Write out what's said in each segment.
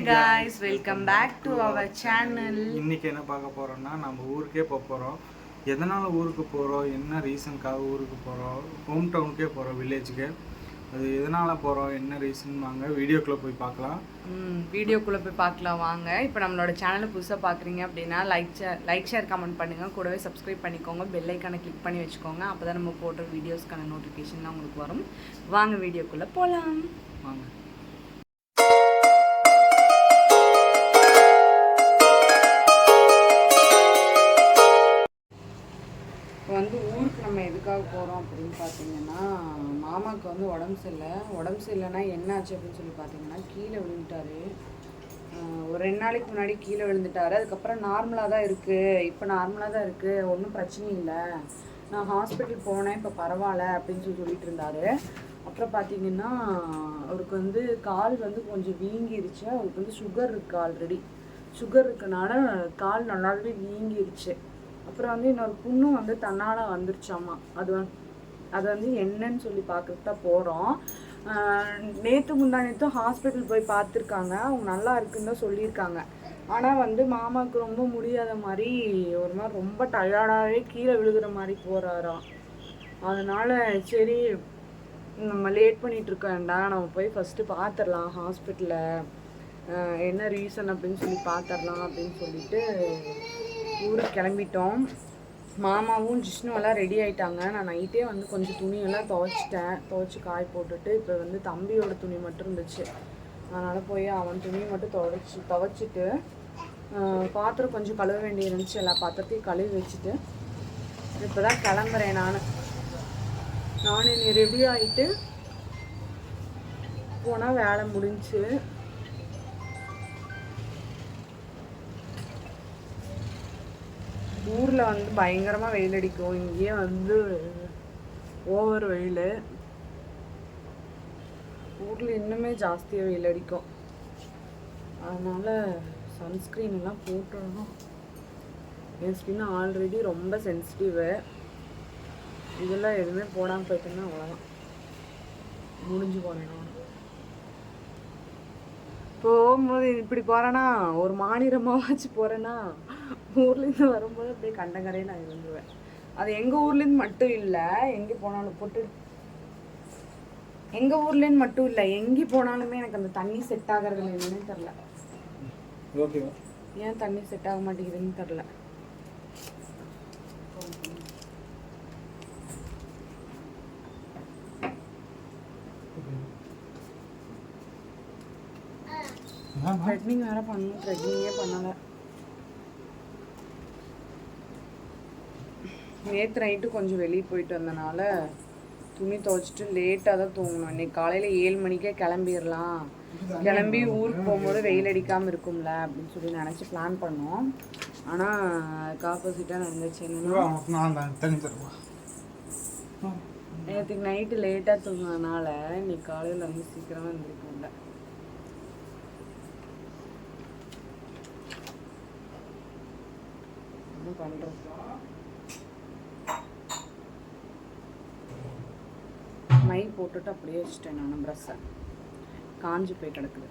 Guys, welcome back to our channel. இன்னைக்கு என்ன பார்க்க போறோம்னா நம்ம ஊருக்கே போக போகிறோம் எதனால் ஊருக்கு போகிறோம் என்ன ரீசனுக்காக ஊருக்கு போகிறோம் ஹோம் டவுனுக்கே போகிறோம் வில்லேஜுக்கு அது எதனால் போகிறோம் என்ன ரீசன் வாங்க வீடியோக்குள்ளே போய் பார்க்கலாம். ம் வீடியோக்குள்ளே போய் பார்க்கலாம் வாங்க. இப்போ நம்மளோட சேனலை புதுசாக பார்க்குறீங்க அப்படின்னா like share like share comment பண்ணுங்கள் கூடவே சப்ஸ்கிரைப் பண்ணிக்கோங்க. பெல் ஐக்கானை கிளிக் பண்ணி வச்சுக்கோங்க. அப்போ தான் நம்ம போடுற வீடியோஸ்க்கான நோட்டிஃபிகேஷன்லாம் உங்களுக்கு வரும். வாங்க வீடியோக்குள்ளே போகலாம் வாங்க. எதுக்காக போகிறோம் அப்படின்னு பார்த்தீங்கன்னா மாமாவுக்கு வந்து உடம்பு சரியில்லை. உடம்பு சரியில்லைன்னா என்ன ஆச்சு அப்படின்னு சொல்லி பார்த்தீங்கன்னா கீழே விழுந்துட்டாரு. ஒரு ரெண்டு நாளைக்கு முன்னாடி கீழே விழுந்துட்டாரு. அதுக்கப்புறம் நார்மலாக தான் இருக்குது இப்போ நார்மலாக தான் இருக்குது ஒன்றும் பிரச்சனை இல்லை. நான் ஹாஸ்பிட்டல் போனேன் இப்போ பரவாயில்ல அப்படின்னு சொல்லி சொல்லிட்டு இருந்தாரு. அப்புறம் பார்த்தீங்கன்னா அவருக்கு வந்து கால் வந்து கொஞ்சம் வீங்கிருச்சு. அவருக்கு வந்து சுகர் இருக்குது ஆல்ரெடி சுகர் இருக்கனால கால் நல்லாவே வீங்கிருச்சு. அப்புறம் வந்து இன்னொரு புண்ணும் வந்து தன்னால் வந்துருச்சாமா? அது வந்து அது வந்து என்னன்னு சொல்லி பார்க்கறது தான் போகிறோம் நேற்று முந்தா நேற்று ஹாஸ்பிட்டல் போய் பார்த்துருக்காங்க. அவங்க நல்லா இருக்குன்னு தான் சொல்லியிருக்காங்க. ஆனால் வந்து மாமாவுக்கு ரொம்ப முடியாத மாதிரி ஒரு மாதிரி ரொம்ப டயர்டாகவே கீழே விழுகிற மாதிரி போகிறாராம் அதனால் சரி நம்ம லேட் பண்ணிகிட்டு இருக்க நம்ம போய் ஃபஸ்ட்டு பார்த்துடலாம் ஹாஸ்பிட்டலில் என்ன ரீசன் அப்படின்னு சொல்லி பார்த்துடலாம் அப்படின்னு சொல்லிட்டு ஊருக்கு கிளம்பிட்டோம். மாமாவும் ஜிஷ்ணுவெல்லாம் ரெடி ஆயிட்டாங்க. நான் நைட்டே வந்து கொஞ்சம் துணியெல்லாம் துவைச்சிட்டேன். துவைச்சி காய் போட்டுட்டு இப்போ வந்து தம்பியோட துணி மட்டும் இருந்துச்சு. அதனால் போய் அவன் துணியை மட்டும் துவைச்சி துவைச்சிட்டு பாத்திரம் கொஞ்சம் கழுவ வேண்டி இருந்துச்சு. எல்லா பாத்திரத்தையும் கழுவி வச்சுட்டு இப்போ தான் கிளம்புறேன் நான். நான் இனி ரெடி ஆகிட்டு போனால் வேலை முடிஞ்சுச்சு. ஊரில் வந்து பயங்கரமாக வெயில் அடிக்கும். இங்கேயே வந்து ஓவர் வெயில். ஊரில் இன்னுமே ஜாஸ்தியாக வெயில் அடிக்கும். அதனால் சன்ஸ்க்ரீன் எல்லாம் போட்டுடணும். என் ஸ்கின் ஆல்ரெடி ரொம்ப சென்சிட்டிவு இதெல்லாம் எதுவுமே போடாமல் போயிட்டேன்னா அவ்வளோதான் முடிஞ்சு போனேன் நான். போகும்போது இப்படி போகிறேன்னா ஒரு மாநிலமாவாச்சு போகிறேன்னா ஊர்லேருந்து வரும்போது அப்படியே கண்டங்கரையே நான் இருந்துருவேன். அது எங்கள் ஊர்லேருந்து மட்டும் இல்லை எங்கே போனாலும் போட்டு எங்கள் ஊர்லேருந்து மட்டும் இல்லை எங்கே போனாலுமே எனக்கு அந்த தண்ணி செட் ஆகிறது என்னன்னு தெரில ஓகேவா ஏன் தண்ணி செட் ஆக மாட்டேங்குதுன்னு தெரில த்ரெட்னிங் வேற பண்ணணும். த்ரெட்னிங்கே பண்ணலை. நேற்று நைட்டு கொஞ்சம் வெளியே போயிட்டு வந்தனால துணி துவைச்சிட்டு லேட்டாக தான் தூங்கணும். இன்னைக்கு காலையில் ஏழு மணிக்கே கிளம்பிடலாம். கிளம்பி ஊருக்கு போகும்போது வெயில் அடிக்காமல் இருக்கும்ல அப்படின்னு சொல்லி நினச்சி பிளான் பண்ணோம். ஆனால் அதுக்கு ஆப்போசிட்டாக நடந்துச்சு. என்னன்னா நேற்றுக்கு நைட்டு லேட்டாக தூங்கினதுனால இன்னைக்கு காலையில் வந்து சீக்கிரமாக எழுந்திரிக்க முடியல என்ன பண்ணுறது மை போட்டுட்டு அப்படியே வச்சுட்டேன் நான் ப்ரெஸ்ஸை காஞ்சி போய் கிடக்குது.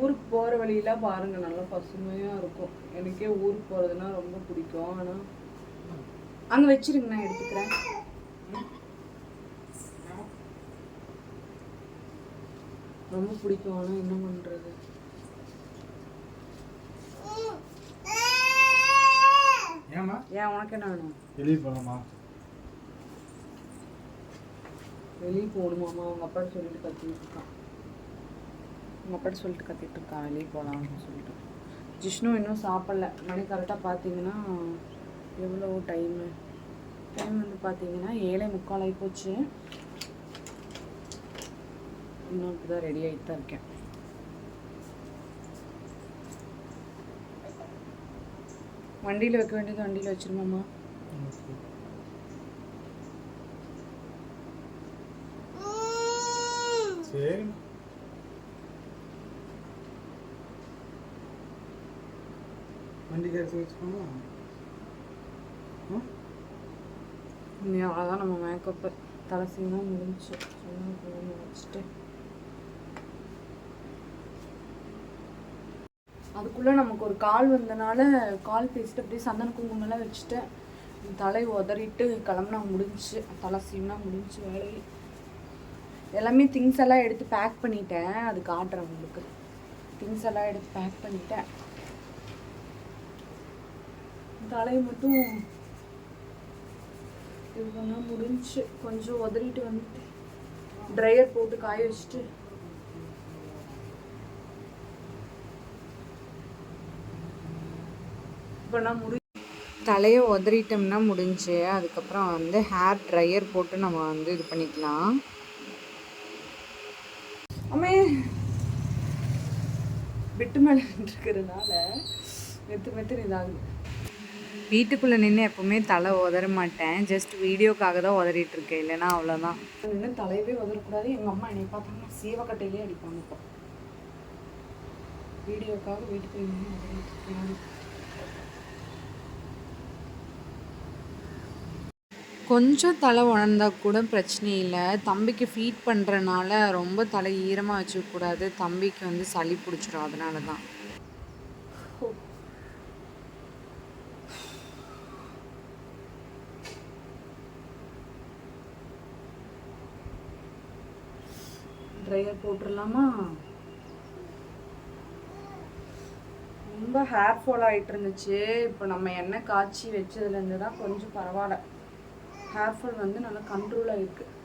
ஊருக்கு போகிற வழியெல்லாம் பாருங்க நல்லா பசுமையாக இருக்கும். எனக்கே ஊருக்கு போகிறதுனா ரொம்ப பிடிக்கும். ஆனால் அங்கே வச்சிருங்க நான் எடுத்துக்கிறேன். ரொம்ப பிடிக்கும் ஆனால் என்ன பண்ணுறது ஏன் உனக்கு என்ன வேணும்? வெளியே போகலாமா வெளியே போகணுமாமா அவங்க அப்பாட்ட சொல்லிட்டு கத்திட்டு இருக்கான் அவங்க அப்பாட்ட சொல்லிட்டு கத்திட்டு இருக்கான் வெளியே போகலாம்னு சொல்லிட்டு. ஜிஷ்ணு இன்னும் சாப்பிடல. மணி கரெக்டாக பார்த்தீங்கன்னா எவ்வளோ டைமு டைம் வந்து பார்த்தீங்கன்னா ஏழே முக்கால் ஆகி போச்சு. இன்னும் இப்போ தான் ரெடி ஆகிட்டு தான் இருக்கேன். வண்டியில் வைக்க வேண்டியது வண்டியில் வச்சிருமாம்மா சரி வண்டிக்கு எடுத்து வச்சுக்கோமா நீ அவ்வளோதான் நம்ம மேக்கப்பு தலை சீனா முடிஞ்சு வச்சுட்டு அதுக்குள்ளே நமக்கு ஒரு கால் வந்தனால கால் பேசிட்டு அப்படியே சந்தன குங்குமெல்லாம் வச்சுட்டு தலை உதறிட்டு கிளம்புனா முடிஞ்சு தலை சீனா முடிஞ்சு வேலையை. எல்லாமே திங்ஸ் எல்லாம் எடுத்து பேக் பண்ணிட்டேன். அது காட்டுறேன் உங்களுக்கு. திங்ஸ் எல்லாம் எடுத்து பேக் பண்ணிட்டேன். தலையை மட்டும் இது பண்ணால் முடிஞ்சுச்சு கொஞ்சம் உதறிட்டு வந்துட்டு ட்ரையர் போட்டு காய வச்சுட்டு. இப்போ நான் முடி தலையை உதறிட்டோம்னா முடிஞ்சு. அதுக்கப்புறம் வந்து ஹேர் ட்ரையர் போட்டு நம்ம வந்து இது பண்ணிக்கலாம் அம்மே விட்டு மேலே இருக்கிறதுனால மெத்து மெத்து இதாகுது வீட்டுக்குள்ளே நின்று எப்போவுமே தலை உதற மாட்டேன். ஜஸ்ட் வீடியோக்காக தான் உதறிட்டு இருக்கேன் இல்லைன்னா அவ்வளோதான் நின்று தலையவே உதறக்கூடாது. எங்கள் அம்மா என்னை பார்த்தாங்கன்னா சீவக்கட்டையிலே அடிப்பாங்க இப்போ. வீடியோக்காக வீட்டுக்குள்ளே நின்று உதறிட்டு இருக்கேன் கொஞ்சம் தலை உணர்ந்தா கூட பிரச்சனை இல்லை. தம்பிக்கு ஃபீட் பண்ணுறனால ரொம்ப தலை ஈரமாக வச்சுக்கூடாது தம்பிக்கு வந்து சளி பிடிச்சிரும். அதனால தான் ட்ரையர் போட்டுடலாமா ரொம்ப ஹேர் ஃபால் ஆகிட்டு இருந்துச்சு. இப்போ நம்ம எண்ணெய் காய்ச்சி வச்சதுலேருந்து தான் கொஞ்சம் பரவாயில்ல. ஹேர் ஃபால் வந்து நல்லா கண்ட்ரோலாக இருக்குது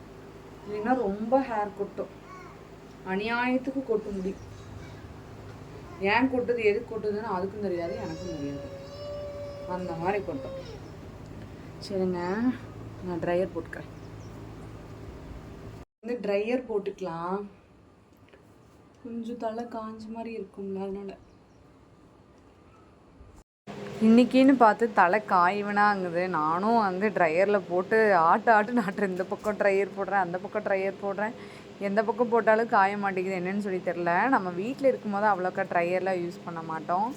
இல்லைன்னா ரொம்ப ஹேர் கொட்டும். அநியாயத்துக்கு கொட்ட முடியும் ஏன் கொட்டுது எதுக்கு கொட்டுதுன்னு அதுக்கும் தெரியாது எனக்கும் தெரியாது. அந்த மாதிரி கொட்டும். சரிங்க நான் ட்ரையர் போட்டுக்கிறேன். வந்து ட்ரையர் போட்டுக்கலாம். கொஞ்சம் தலை காஞ்ச மாதிரி இருக்கும்ல அதனால. இன்றைக்கின்னு பார்த்து தலை காய்வனாங்குது நானும் வந்து ட்ரையரில் போட்டு ஆட்டு ஆட்டு நாட்டு. இந்த பக்கம் ட்ரையர் போடுறேன் அந்த பக்கம் ட்ரையர் போடுறேன். எந்த பக்கம் போட்டாலும் காய மாட்டேங்குது என்னன்னு சொல்லி தெரில நம்ம வீட்டில் இருக்கும்போது அவ்வளோக்கா ட்ரையர்லாம் யூஸ் பண்ண மாட்டோம்.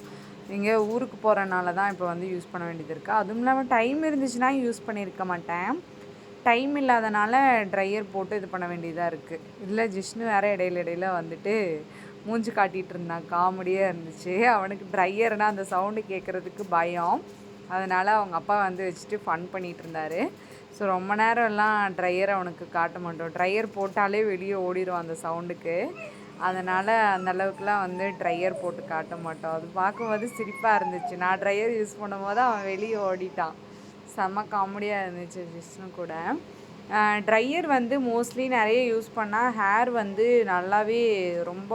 இங்கே ஊருக்கு போகிறனால தான் இப்போ வந்து யூஸ் பண்ண வேண்டியது இருக்குது அதுவும் இல்லாமல் டைம் இருந்துச்சுன்னா யூஸ் பண்ணியிருக்க மாட்டேன். டைம் இல்லாதனால ட்ரையர் போட்டு இது பண்ண வேண்டியதாக இருக்குது இதில் ஜிஷ்ணு வேறு இடையில இடையில வந்துட்டு மூஞ்சி காட்டிகிட்டு இருந்தான் காமெடியாக இருந்துச்சு. அவனுக்கு ட்ரையர்னால் அந்த சவுண்டு கேட்குறதுக்கு பயம். அதனால் அவங்க அப்பா வந்து வச்சுட்டு ஃபன் பண்ணிகிட்டு இருந்தார். ஸோ ரொம்ப நேரம்லாம் ட்ரையர் அவனுக்கு காட்ட மாட்டோம். ட்ரையர் போட்டாலே வெளியே ஓடிடும் அந்த சவுண்டுக்கு அதனால் அந்த அளவுக்குலாம் வந்து ட்ரையர் போட்டு காட்ட மாட்டோம். அது பார்க்கும்போது சிரிப்பாக இருந்துச்சு. நான் ட்ரையர் யூஸ் பண்ணும்போது அவன் வெளியே ஓடிட்டான். செம்ம காமெடியாக இருந்துச்சு விஷ்ணு கூட. ட்ரையர் வந்து மோஸ்ட்லி நிறைய யூஸ் பண்ணால் ஹேர் வந்து நல்லாவே ரொம்ப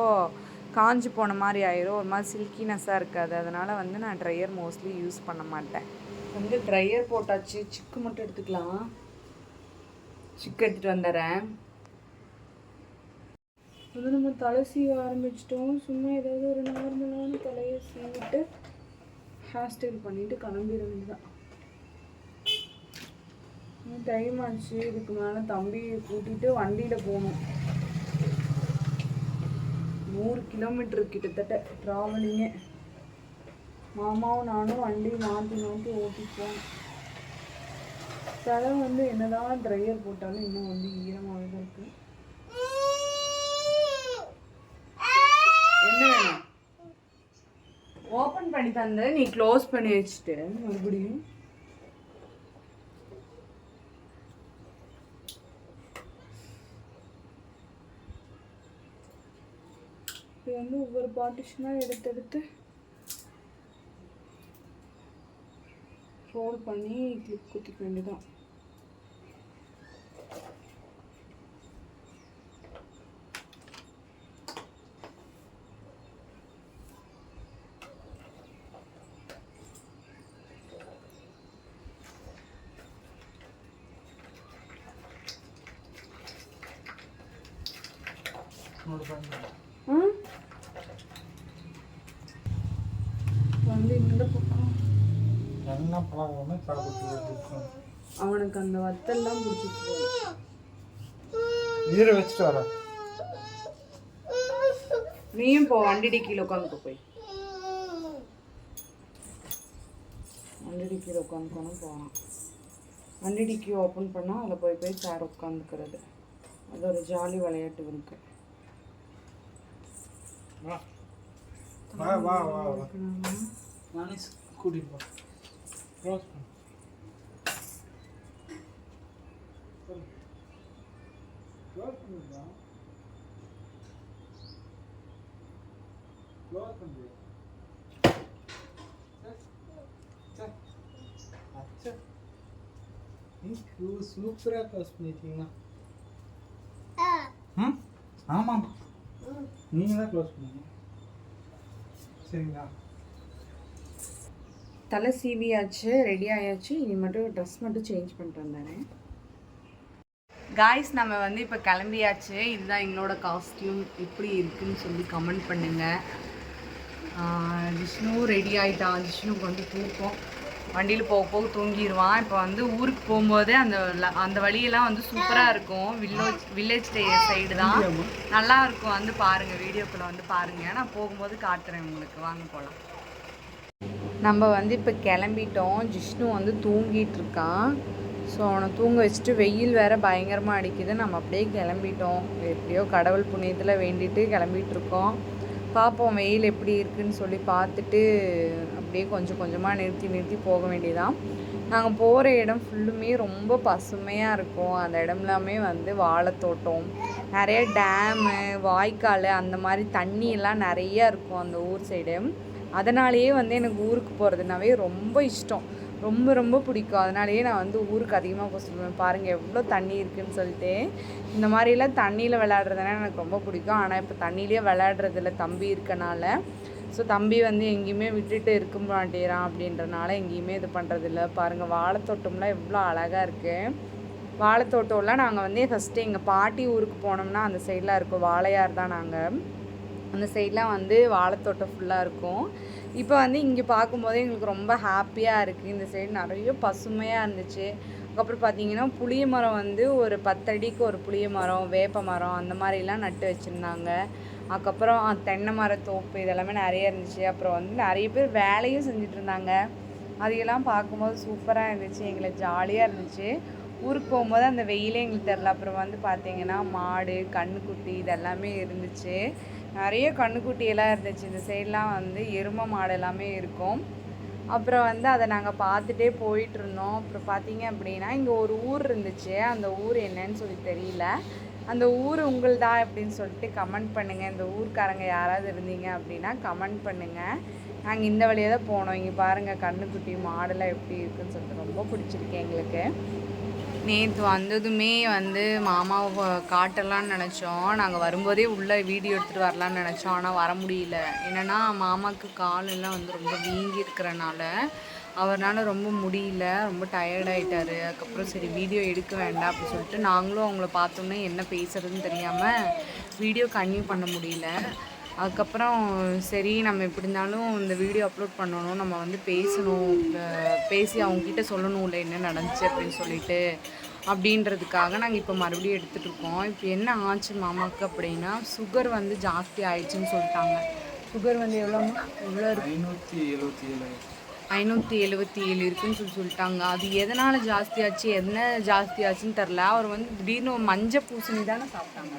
காஞ்சி போன மாதிரி ஆயிரும். ஒரு மாதிரி சில்கினஸ்ஸாக இருக்காது. அதனால் வந்து நான் ட்ரையர் மோஸ்ட்லி யூஸ் பண்ண மாட்டேன். வந்து ட்ரையர் போட்டாச்சு. சிக்கு மட்டும் எடுத்துக்கலாம். சிக்கு எடுத்துகிட்டு வந்துடுறேன். வந்து நம்ம தலை சீவ ஆரம்பிச்சிட்டோம். சும்மா ஏதாவது ஒரு நார்மலான தலையை சீவிட்டு ஹேர் ஸ்டைல் பண்ணிவிட்டு கிளம்பிட வேண்டியதான் டைம் ஆச்சு. இதுக்கு மேலே தம்பியை கூட்டிகிட்டு வண்டியில் போகணும். நூறு கிலோமீட்டர் கிட்டத்தட்ட ட்ராவலிங்கே மாமாவும் நானும் வண்டி மாற்றி மாற்றி ஓட்டிப்போம் தலை வந்து என்னதான் ட்ரையர் போட்டாலும் இன்னும் வந்து ஈரமாக தான் இருக்கு. என்ன வேணும்? ஓப்பன் பண்ணி தந்து நீ க்ளோஸ் பண்ணி வச்சுட்டு மறுபடியும். வந்து ஒவ்வொரு பார்ட்டிஷனாக எடுத்து எடுத்து ரோல் பண்ணி கிளிப் குத்திக்க வேண்டியதான் Thank you இந்த பக்கம் என்ன பழகமே பழகுச்சு அவனுக்கு அந்த வத்தெல்லாம் பிடிச்சிச்சு நீரை வச்சுட்டு வரேன் நீயும் போ வண்டிடி கீழே உட்காந்துக்க போய். வண்டிடி கீழே உட்காந்துக்கணும் போகலாம் வண்டிடி கீ ஓப்பன் பண்ணால் அதில் போய் போய் சேர் உட்காந்துக்கிறது அது ஒரு ஜாலி விளையாட்டு இருக்கு. வா. வா வா வா. கூட்டிட்டு போ. க்ளோஸ் பண்ணு க்ளோஸ் பண்ணுடா க்ளோஸ் பண்ணு அச்சா நீ சூப்பராக க்ளோஸ் பண்ணிட்டீங்களா ம் ஆமாம் நீங்கள் தான் க்ளோஸ் பண்ணீங்க சரிங்களா தலை சீவியாச்சு ரெடி ஆயாச்சு இனி மட்டும் ட்ரெஸ் மட்டும் சேஞ்ச் பண்ணிட்டு வந்தானே காய்ஸ் நம்ம வந்து இப்போ கிளம்பியாச்சு. இதுதான் எங்களோட காஸ்டியூம் எப்படி இருக்குன்னு சொல்லி கமெண்ட் பண்ணுங்கள் ஜிஷ்ணு ரெடி ஆகிட்டான் ஜிஷ்ணுக்கு வந்து தூக்கம். வண்டியில் போக போக தூங்கிடுவான் இப்போ வந்து ஊருக்கு போகும்போது அந்த அந்த வழியெல்லாம் வந்து சூப்பராக இருக்கும். வில்லேஜ் வில்லேஜ் சைடு தான். நல்லா இருக்கும். வந்து பாருங்கள் வீடியோக்குள்ளே வந்து பாருங்கள் நான் போகும்போது காட்டுறேன் உங்களுக்கு. வாங்க போகலாம் நம்ம வந்து இப்போ கிளம்பிட்டோம். ஜிஷ்ணு வந்து தூங்கிட்டு இருக்கான் ஸோ அவனை தூங்க வச்சுட்டு வெயில் வேற பயங்கரமாக அடிக்குது. நம்ம அப்படியே கிளம்பிட்டோம். எப்படியோ கடவுள் புண்ணியத்தில் வேண்டிட்டு கிளம்பிட்டு இருக்கோம் பார்ப்போம் வெயில் எப்படி இருக்குன்னு சொல்லி பார்த்துட்டு அப்படியே கொஞ்சம் கொஞ்சமாக நிறுத்தி நிறுத்தி போக வேண்டியதான் நாங்கள் போகிற இடம் ஃபுல்லுமே ரொம்ப பசுமையாக இருக்கும். அந்த இடம்லாமே வந்து வாழைத்தோட்டம். நிறைய டேமு வாய்க்கால் அந்த மாதிரி தண்ணியெல்லாம் நிறையா இருக்கும் அந்த ஊர் சைடு அதனாலேயே வந்து எனக்கு ஊருக்கு போகிறதுனாவே ரொம்ப இஷ்டம். ரொம்ப ரொம்ப பிடிக்கும். அதனாலேயே நான் வந்து ஊருக்கு அதிகமாக போக சொல்லுவேன். பாருங்கள் எவ்வளோ தண்ணி இருக்குன்னு சொல்லிட்டு. இந்த மாதிரிலாம் தண்ணியில் விளையாடுறதுனா எனக்கு ரொம்ப பிடிக்கும். ஆனால் இப்போ தண்ணியிலே விளையாடுறதில்ல. தம்பி இருக்கனால. ஸோ தம்பி வந்து எங்கேயுமே விட்டுட்டு இருக்க மாட்டேறான் அப்படின்றனால எங்கேயுமே இது பண்ணுறதில்ல பாருங்கள் வாழைத்தோட்டம்லாம் எவ்வளோ அழகாக இருக்குது வாழைத்தோட்டம்லாம் நாங்கள் வந்து ஃபஸ்ட்டு எங்கள் பாட்டி ஊருக்கு போனோம்னா அந்த சைடெலாம் இருக்கும். வாழையார் தான் நாங்கள் அந்த சைட்லாம் வந்து வாழைத்தோட்டம் ஃபுல்லாக இருக்கும். இப்போ வந்து இங்கே பார்க்கும்போதே எங்களுக்கு ரொம்ப ஹாப்பியாக இருக்குது இந்த சைடு நிறைய பசுமையாக இருந்துச்சு. அதுக்கப்புறம் பார்த்தீங்கன்னா புளிய மரம் வந்து ஒரு பத்தடிக்கு ஒரு புளிய மரம் வேப்ப மரம் அந்த மாதிரிலாம் நட்டு வச்சுருந்தாங்க. அதுக்கப்புறம் தென்னை மரத்தோப்பு இதெல்லாமே நிறைய இருந்துச்சு. அப்புறம் வந்து நிறைய பேர் வேலையும் செஞ்சுட்டு இருந்தாங்க. அதையெல்லாம் பார்க்கும்போது சூப்பராக இருந்துச்சு. எங்களுக்கு ஜாலியாக இருந்துச்சு. ஊருக்கு போகும்போது அந்த வெயிலே எங்களுக்கு தெரில அப்புறம் வந்து பார்த்தீங்கன்னா மாடு கண்ணுக்குட்டி இதெல்லாமே இருந்துச்சு. நிறைய கண்ணுக்குட்டியெல்லாம் இருந்துச்சு. இந்த சைட்லாம் வந்து எருமை மாடு எல்லாமே இருக்கும். அப்புறம் வந்து அதை நாங்கள் பார்த்துட்டே போயிட்டு இருந்தோம் அப்புறம் பார்த்தீங்க அப்படின்னா இங்கே ஒரு ஊர் இருந்துச்சு. அந்த ஊர் என்னன்னு சொல்லி தெரியல. அந்த ஊர் உங்கள்தான் அப்படின்னு சொல்லிட்டு கமெண்ட் பண்ணுங்கள் இந்த ஊர்க்காரங்க யாராவது இருந்தீங்க அப்படின்னா கமெண்ட் பண்ணுங்கள் நாங்கள் இந்த வழியாக தான் போனோம். இங்கே பாருங்கள் கண்ணுக்குட்டி மாடெல்லாம் எப்படி இருக்குன்னு சொல்லிட்டு ரொம்ப பிடிச்சிருக்கு எங்களுக்கு. நேற்று வந்ததுமே வந்து மாமாவை காட்டலாம்னு நினச்சோம். நாங்கள் வரும்போதே உள்ளே வீடியோ எடுத்துகிட்டு வரலான்னு நினச்சோம். ஆனால் வர முடியல. என்னென்னா மாமாவுக்கு காலெல்லாம் வந்து ரொம்ப வீங்கி இருக்கிறனால அவரால் ரொம்ப முடியல. ரொம்ப டயர்டாயிட்டார் அதுக்கப்புறம் சரி வீடியோ எடுக்க வேண்டாம் அப்படி சொல்லிட்டு நாங்களும் அவங்கள பார்த்தோன்னே என்ன பேசுகிறதுன்னு தெரியாமல் வீடியோ கன்டினியூ பண்ண முடியல. அதுக்கப்புறம் சரி நம்ம எப்படி இருந்தாலும் இந்த வீடியோ அப்லோட் பண்ணணும். நம்ம வந்து பேசணும். பேசி அவங்கக்கிட்ட சொல்லணும்ல என்ன நடந்துச்சு அப்படின்னு சொல்லிட்டு. அப்படின்றதுக்காக நாங்கள் இப்போ மறுபடியும் எடுத்துகிட்டு இருக்கோம். இப்போ என்ன ஆச்சு மாமாவுக்கு அப்படின்னா சுகர் வந்து ஜாஸ்தி ஆயிடுச்சுன்னு சொல்லிட்டாங்க. சுகர் வந்து எவ்வளோ எவ்வளோ ஐநூற்றி எழுபத்தி ஏழு. ஐநூற்றி எழுபத்தி ஏழு இருக்குன்னு சொல்லி சொல்லிட்டாங்க. அது எதனால் ஜாஸ்தியாச்சு என்ன ஜாஸ்தியாச்சுன்னு தெரில அவர் வந்து திடீர்னு மஞ்சள் பூசணி தானே சாப்பிட்டாங்க.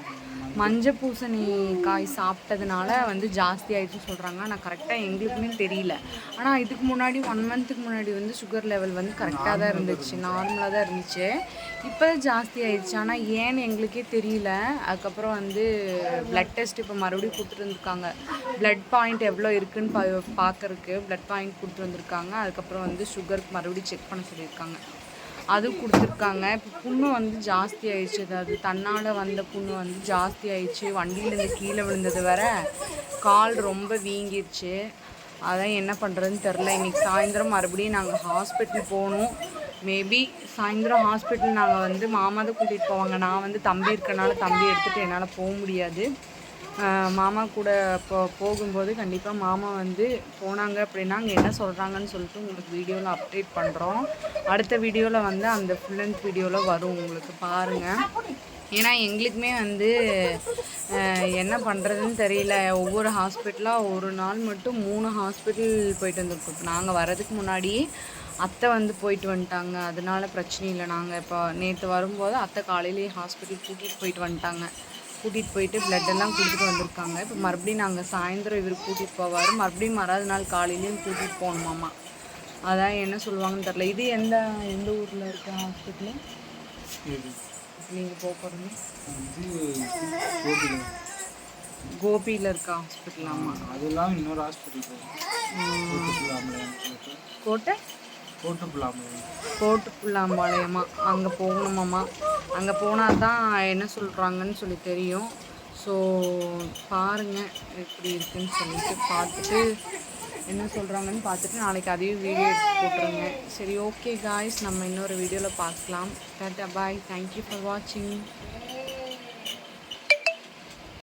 மஞ்சள் பூசணி காய் சாப்பிட்டதுனால வந்து ஜாஸ்தி ஆயிடுச்சுன்னு சொல்கிறாங்க ஆனால் கரெக்டாக எங்களுக்குமே தெரியல. ஆனால் இதுக்கு முன்னாடி ஒன் மந்த்துக்கு முன்னாடி வந்து சுகர் லெவல் வந்து கரெக்டாக தான் இருந்துச்சு. நார்மலாக தான் இருந்துச்சு. இப்போ ஜாஸ்தி ஆயிடுச்சு. ஆனால் ஏன்னு எங்களுக்கே தெரியல. அதுக்கப்புறம் வந்து பிளட் டெஸ்ட் இப்போ மறுபடியும் கொடுத்துட்டு வந்திருக்காங்க. பிளட் பாயிண்ட் எவ்வளோ இருக்குன்னு பா பார்க்கறக்கு பிளட் பாயிண்ட் கொடுத்துட்டு வந்திருக்காங்க. அதுக்கப்புறம் வந்து சுகருக்கு மறுபடியும் செக் பண்ண சொல்லியிருக்காங்க. அது கொடுத்துருக்காங்க. இப்போ புண்ணு வந்து ஜாஸ்தி ஆயிடுச்சு. அதாவது தன்னால் வந்த புண்ணு வந்து ஜாஸ்தி ஆயிடுச்சு. வண்டியிலேருந்து கீழே விழுந்தது வர கால் ரொம்ப வீங்கிருச்சு. அதான் என்ன பண்ணுறதுன்னு தெரில இன்றைக்கி சாயந்தரம் மறுபடியும் நாங்கள் ஹாஸ்பிட்டல் போகணும். மேபி சாயந்தரம் ஹாஸ்பிட்டல் நாங்கள் வந்து மாமா தான் கூட்டிகிட்டு போவாங்க. நான் வந்து தம்பி இருக்கனால தம்பி எடுத்துகிட்டு என்னால் போக முடியாது. மாமா கூட போ போகும்போது கண்டிப்பாக மாமா வந்து போனாங்க அப்படின்னா அங்கே என்ன சொல்கிறாங்கன்னு சொல்லிட்டு உங்களுக்கு வீடியோவில் அப்டேட் பண்ணுறோம் அடுத்த வீடியோவில் வந்து அந்த ஃபுல் அண்ட் வீடியோவில் வரும் உங்களுக்கு பாருங்கள் ஏன்னா எங்களுக்குமே வந்து என்ன பண்ணுறதுன்னு தெரியல. ஒவ்வொரு ஹாஸ்பிட்டலாக ஒரு நாள் மட்டும் மூணு ஹாஸ்பிட்டல் போயிட்டு வந்துருக்கோம். இப்போ நாங்கள் வர்றதுக்கு முன்னாடி அத்தை வந்து போயிட்டு வந்துட்டாங்க. அதனால பிரச்சனை இல்லை. நாங்கள் இப்போ நேற்று வரும்போது அத்தை காலையிலேயே ஹாஸ்பிட்டல் கூட்டிகிட்டு போயிட்டு வந்துட்டாங்க. கூட்டிகிட்டு போயிட்டு blood எல்லாம் கொடுத்துட்டு வந்திருக்காங்க. இப்போ மறுபடியும் நாங்கள் சாயந்தரம் இவர் கூட்டிகிட்டு போவார். மறுபடியும் மறாவது நாள் காலையிலையும் கூட்டிகிட்டு போகணுமாம்மா அதான் என்ன சொல்லுவாங்கன்னு தெரில இது எந்த எந்த ஊரில் இருக்க ஹாஸ்பிட்டலு நீங்கள் போக போகிறீங்க கோபியில் இருக்க ஹாஸ்பிட்டல் ஆமாம் அதெல்லாம் இன்னொரு ஹாஸ்பிட்டல் கோட்டை? கோட்டு புல்லாம்பாளையமா அங்கே போகணுமாம்மா. அங்கே போனால் தான் என்ன சொல்கிறாங்கன்னு சொல்லி தெரியும். ஸோ பாருங்கள் எப்படி இருக்குன்னு சொல்லிட்டு பார்த்துட்டு என்ன சொல்கிறாங்கன்னு பார்த்துட்டு நாளைக்கு அதையும் வீடியோ எடுத்து போட்டுருங்க. சரி ஓகே காய்ஸ் நம்ம இன்னொரு வீடியோவில் பார்க்கலாம். டாட்டா பாய் தேங்க்யூ ஃபார் வாட்சிங்